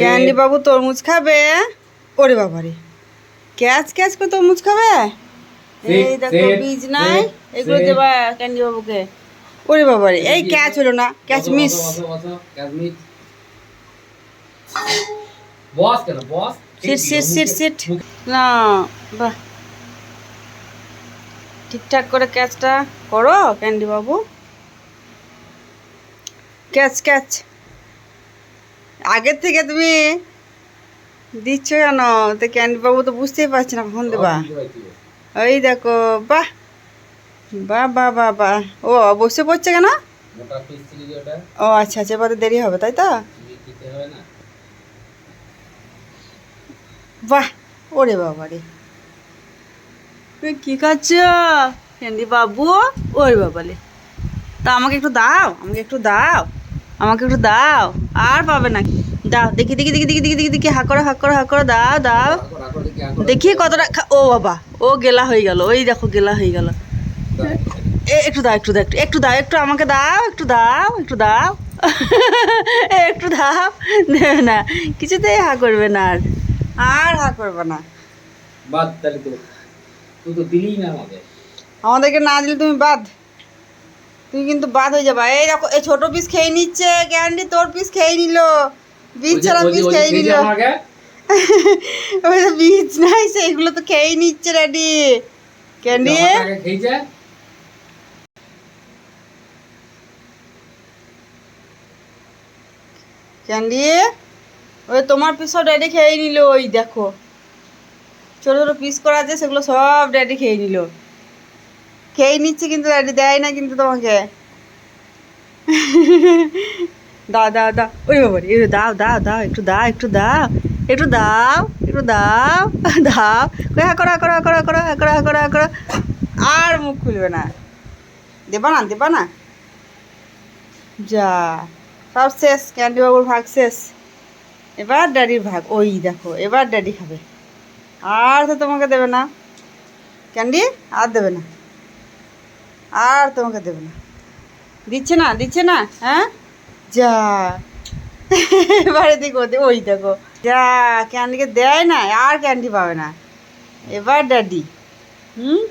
Candy বাবু তরমুজ খাবে? ওরে বাবারে। ক্যাচ ক্যাচ করে তরমুজ খাবে? এই দেখো বীজ নাই। এগুলো. দেবা ক্যান্ডি বাবুকে ওরে বাবারে এই ক্যাচ হলো না ক্যাচ মিস। বসো বসো ক্যাচ মিস। বস কেন boss? Seat seat seat seat না বাহ। ঠিকঠাক করে ক্যাচটা করো ক্যান্ডি বাবু ক্যাচ ক্যাচ। আগের থেকে তুমি দিচ্ছ কেন? তো ক্যান্ডি বাবু তো বুঝতেই পারছি না কখন দেবা? ওই দেখো বাহ! বাহ বাহ বাহ বাহ। ও বসে পড়ছে কেন? ও আচ্ছা আচ্ছা এবারে দেরি হবে তাই তো? বাহ! ওরে বাবা রে। তুমি কি খাচ্ছ? ক্যান্ডি বাবু ওরে বাবা রে। তা আমাকে একটু দাও আমাকে একটু দাও। আমাকে একটু দাও। আর পাবে না। দাও দেখি দেখি দেখি দেখি দেখি দেখি দেখি হাক করো হাক করো হাক করো দাও দাও। দেখি, কতটা ও বাবা ও গেলা হয়ে গেল। ওই দেখো গেলা হয়ে গেল। এ একটু দাও একটু দাও একটু একটু দাও একটু আমাকে দাও একটু দাও একটু দাও। একটু দাও। দেবে না কিছুতেই হা করবে না আর। আর হা করবে না। বাদ তাহলে তো। তুই তো দিলি না আমাকে। আমাদেরকে না দিলে তুমি বাদ। তুমি কিন্তু বাদ হয়ে যাবা। এই দেখো এই ছোট পিস খেয়ে নিচ্ছে ক্যান্ডি তোর পিস খেয়ে নিল। বীজ ছাড়া পিস খেয়ে নিল। ওই বীজ নাই সেইগুলো তো খেয়েই নিচ্ছে রেডি ক্যান্ডি ক্যান্ডি ওই তোমার পিস সব ড্যাডি খেয়ে নিল ওই দেখো। ছোট ছোট পিস করা আছে সেগুলো সব ড্যাডি খেয়ে নিল। খেয়ে নিচ্ছে কিন্তু ড্যাডি দেয় না কিন্তু তোমাকে। দাও দাও দাও। ওই বাবা রে, এই দাও দাও দাও একটু দাও একটু দাও একটু দাও একটু দাও দাও। কই হা করো করো করো করো হা করো করো করো। আর মুখ খুলবে না। দেবা না দেবা না। যা সব শেষ ক্যান্ডি বাবুর ভাগ শেষ। এবার ড্যাডির ভাগ ওই দেখো এবার ড্যাডি খাবে। আর তো তোমাকে দেবে না। ক্যান্ডি আর দেবে না। আর তোমাকে দেবে না। দিচ্ছে না দিচ্ছে না হ্যাঁ? যা। এবারে দেখো দে- ওই দেখো। যা ক্যান্ডিকে দেয় না আর ক্যান্ডি পাবে না। এবার ড্যাডি হুম?